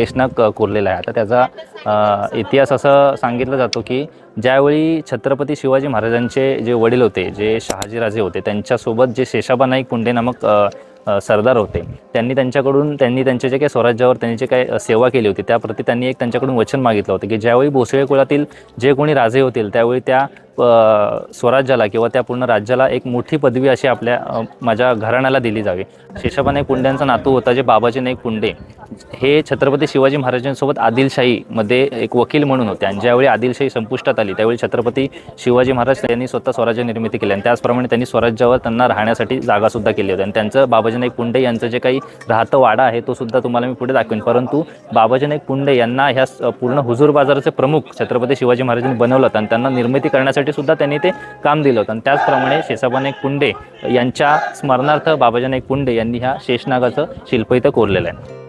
शेषनाग कोरलेला आहे. आता त्याचा इतिहास असं सांगितलं जातो की ज्यावेळी छत्रपती शिवाजी महाराजांचे जे वडील होते जे शहाजीराजे होते त्यांच्यासोबत जे शेषाबा नाईक पुंडे नामक सरदार होते त्यांनी त्यांच्याकडून त्यांनी त्यांच्या जे काही स्वराज्यावर त्यांनी जे काही सेवा केली होती त्याप्रती त्यांनी एक त्यांच्याकडून वचन मागितलं होतं की ज्यावेळी भोसळे कुळातील जे कोणी राजे होतील त्यावेळी त्या स्वराज्याला किंवा त्या पूर्ण राज्याला एक मोठी पदवी अशी आपल्या माझ्या घराण्याला दिली जावी. शेषाबा नाईक पुंड्यांचा नातू होता जे बाबाजी नाईक पुंडे हे छत्रपती शिवाजी महाराजांसोबत आदिलशाहीमध्ये एक वकील म्हणून होते. आणि ज्यावेळी आदिलशाही संपुष्टात आली त्यावेळी छत्रपती शिवाजी महाराज त्यांनी स्वतः स्वराज्य निर्मिती केली आणि त्याचप्रमाणे त्यांनी स्वराज्यावर त्यांना राहण्यासाठी जागासुद्धा केली होती. आणि त्यांचं बाबाजी नाईक पुंडे यांचं जे काही राहतं वाडा आहे तो सुद्धा तुम्हाला मी पुढे दाखवेन. परंतु बाबाजी नाईक पुंडे यांना ह्या स- पूर्ण हुजूर बाजाराचे प्रमुख छत्रपती शिवाजी महाराजांनी बनवलं होतं. आणि त्यांना निर्मिती करण्यासाठी सुद्धा त्यांनी ते काम दिलं होतं. आणि त्याचप्रमाणे शेषाबानाईक पुंडे यांच्या स्मरणार्थ बाबाजी नाईक पुंडे यांनी ह्या शेषनागाचं शिल्प इथं कोरलेलं आहे.